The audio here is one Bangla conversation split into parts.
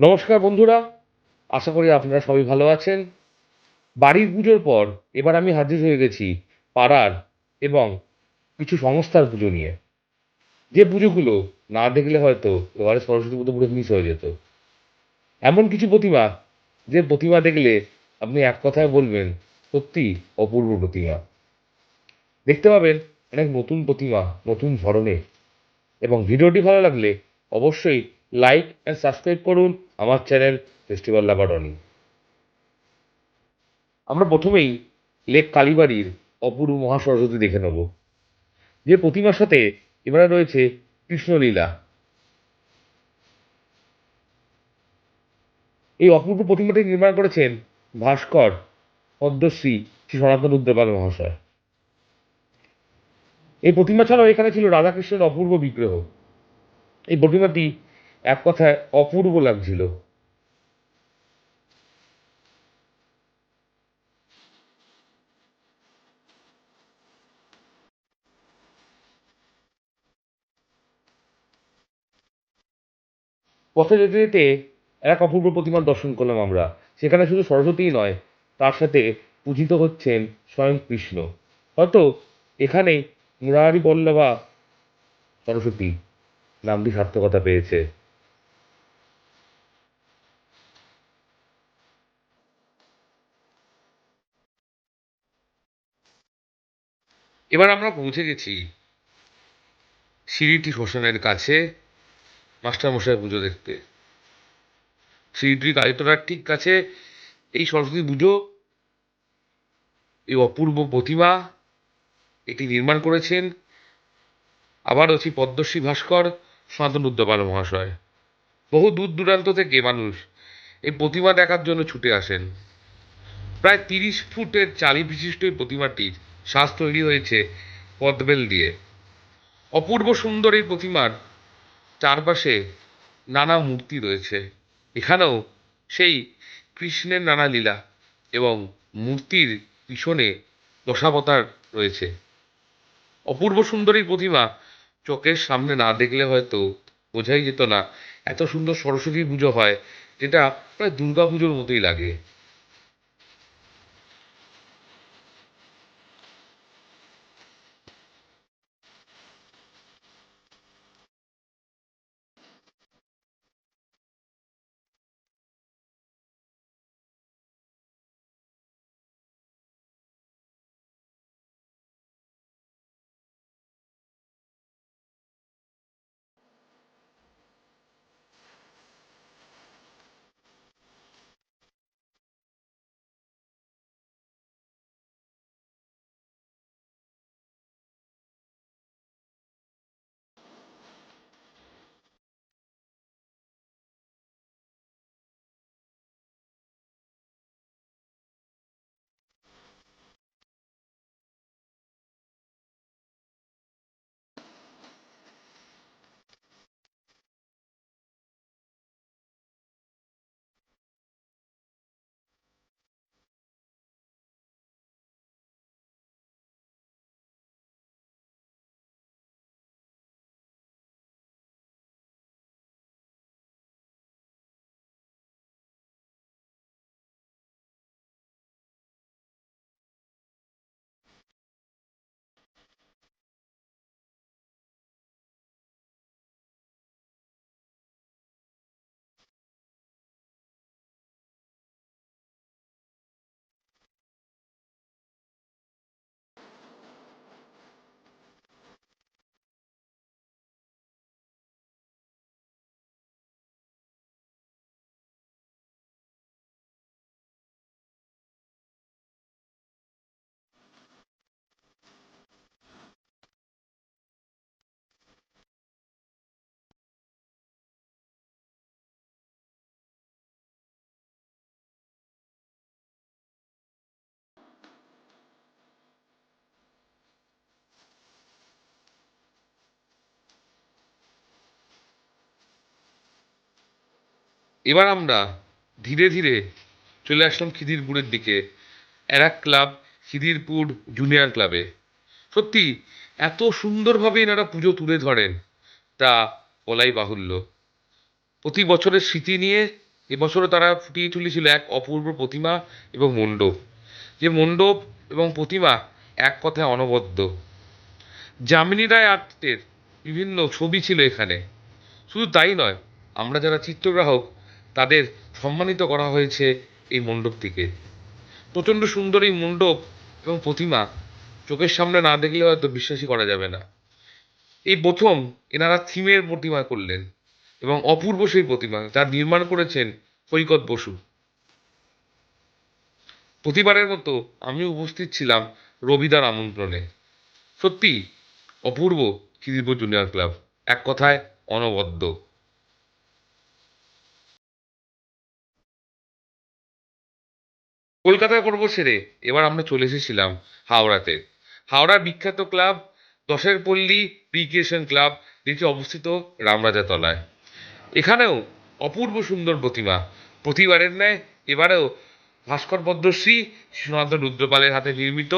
নমস্কার বন্ধুরা, আশা করি আপনারা সবাই ভালো আছেন। বাড়ির পুজোর পর এবার আমি হাজির হয়ে গেছি পাড়ার এবং কিছু সংস্থার পুজো নিয়ে। যে পুজোগুলো না দেখলে হয়তো এবারে সরস্বতী পুজো পুরো মিস হয়ে যেত। এমন কিছু প্রতিমা যে প্রতিমা দেখলে আপনি এক কথায় বলবেন, সত্যি অপূর্ব প্রতিমা। দেখতে পাবেন, অনেক নতুন প্রতিমা, নতুন ধরনের। এবং ভিডিওটি ভালো লাগলে অবশ্যই লাইক অ্যান্ড সাবস্ক্রাইব করুন আমার চ্যানেল ফেস্টিভ্যাল লাবাডনি আমরা প্রথমেই লেক কালীবাড়ির অপূর্ব মহাসরস্বতী দেখে নেব, যে প্রতিমার সাথে এবারে রয়েছে কৃষ্ণলীলা। এই অপূর্ব প্রতিমাটি নির্মাণ করেছেন ভাস্কর পদ্মশ্রী শ্রী সনাতন রুদ্রপাল মহাশয়। এই প্রতিমা ছাড়াও এখানে ছিল রাধাকৃষ্ণের অপূর্ব বিগ্রহ। এই প্রতিমাটি এক কথায় অপূর্ব লাগছিল। পথে যেতে যেতে এক অপূর্ব প্রতিমার দর্শন করলাম আমরা। সেখানে শুধু সরস্বতীই নয়, তার সাথে পূজিত হচ্ছেন স্বয়ং কৃষ্ণ। হয়তো এখানেই মুরারি বল্লভা সরস্বতী নামটি সার্থকতা পেয়েছে। এবার আমরা পৌঁছে গেছি সিঁড়িটি শ্মশানের কাছে মাস্টারমশাই পুজো দেখতে। সিঁড়িটি কালীতলার ঠিক কাছে এই সরস্বতী পুজো, এই অপূর্ব প্রতিমা এটি নির্মাণ করেছেন আবার হচ্ছে পদ্মশ্রী ভাস্কর, সনাতন উদ্যপাল মহাশয়। বহু দূর দূরান্ত থেকে মানুষ এই প্রতিমা দেখার জন্য ছুটে আসেন। প্রায় তিরিশ ফুটের চালি বিশিষ্ট এই প্রতিমাটির শ্বাস তৈরি হয়েছে পদ্মেল দিয়ে। অপূর্ব সুন্দর এই প্রতিমার চারপাশে নানা মূর্তি রয়েছে। এখানেও সেই কৃষ্ণের নানা লীলা এবং মূর্তির পিছনে দশাবতার রয়েছে। অপূর্ব সুন্দরী প্রতিমা চোখের সামনে না দেখলে হয়তো বোঝাই যেত না, এত সুন্দর সরস্বতী পুজো হয়, যেটা প্রায় দুর্গা পুজোর মতোই লাগে। এবার আমরা ধীরে ধীরে চলে আসলাম খিদিরপুরের দিকে। এক ক্লাব, খিদিরপুর জুনিয়র ক্লাবে। সত্যি, এত সুন্দরভাবে এনারা পুজো তুলে ধরেন, তা বলাই বাহুল্য। প্রতি বছরের স্মৃতি নিয়ে এবছরও তারা ফুটিয়ে তুলেছিল এক অপূর্ব প্রতিমা এবং মণ্ডপ। যে মণ্ডপ এবং প্রতিমা এক কথায় অনবদ্য। যামিনী রায় আর্টের বিভিন্ন ছবি ছিল এখানে। শুধু তাই নয়, আমরা যারা চিত্রগ্রাহক তাদের সম্মানিত করা হয়েছে এই মণ্ডপটিকে প্রচণ্ড সুন্দর এই মণ্ডপ এবং প্রতিমা চোখের সামনে না দেখলে হয়তো বিশ্বাসই করা যাবে না। এই প্রথম এনারা থিমের প্রতিমা করলেন এবং অপূর্ব সেই প্রতিমা যা নির্মাণ করেছেন সৈকত বসু। প্রতিবারের মতো আমি উপস্থিত ছিলাম রবিদার আমন্ত্রণে। সত্যি অপূর্ব খিদিরপুর জুনিয়র ক্লাব, এক কথায় অনবদ্য। কলকাতায় পর্ব সেরে। এবার আমরা চলে এসেছিলাম হাওড়াতে। হাওড়ার বিখ্যাত ক্লাব, দশের পল্লী রিক্রিয়েশন ক্লাব, যেটি অবস্থিত রামরাজা তলায়। এখানেও অপূর্ব সুন্দর প্রতিমা। প্রতিবারের ন্যায় এবারেও ভাস্কর পদ্মশ্রী সনাতন রুদ্রপালের হাতে নির্মিত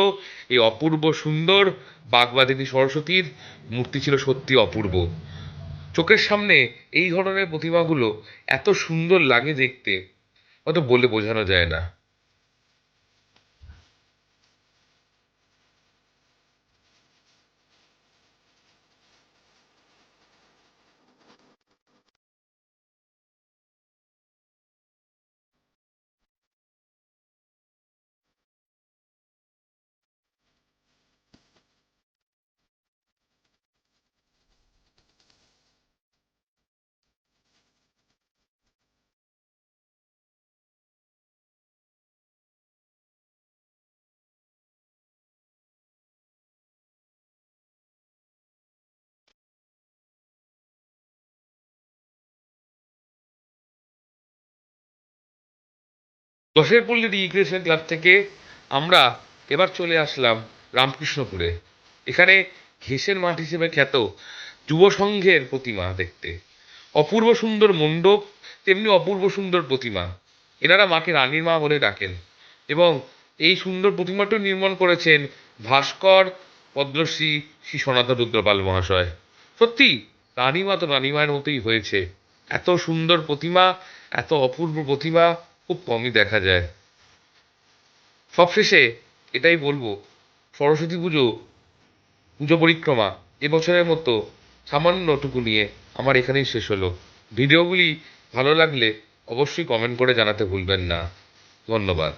এই অপূর্ব সুন্দর বাগবাদিনী সরস্বতীর মূর্তি ছিল সত্যি অপূর্ব। চোখের সামনে এই ধরনের প্রতিমাগুলো এত সুন্দর লাগে দেখতে, হয়তো বলে বোঝানো যায় না। দশের পল্লী রিক্রিয়েশন ক্লাব থেকে আমরা এবার চলে আসলাম রামকৃষ্ণপুরে। এখানে ঘেসের মাঠ হিসেবে খ্যাত যুব সংঘের প্রতিমা দেখতে। অপূর্ব সুন্দর মণ্ডপ, তেমনি অপূর্ব সুন্দর প্রতিমা। এনারা মাকে রানীর মা বলে ডাকেন এবং এই সুন্দর প্রতিমাটি নির্মাণ করেছেন ভাস্কর পদ্মশ্রী শ্রী সনাতন রুদ্রপাল মহাশয়। সত্যি, রানীমা তো রানীমায়ের মতোই হয়েছে। এত সুন্দর প্রতিমা, এত অপূর্ব প্রতিমা খুব কমই দেখা যায়। সবশেষে এটাই বলব, সরস্বতী পুজো পুজো পরিক্রমা এবছরের মতো সামান্যটুকু নিয়ে আমার এখানেই শেষ হলো। ভিডিওগুলি ভালো লাগলে অবশ্যই কমেন্ট করে জানাতে ভুলবেন না। ধন্যবাদ।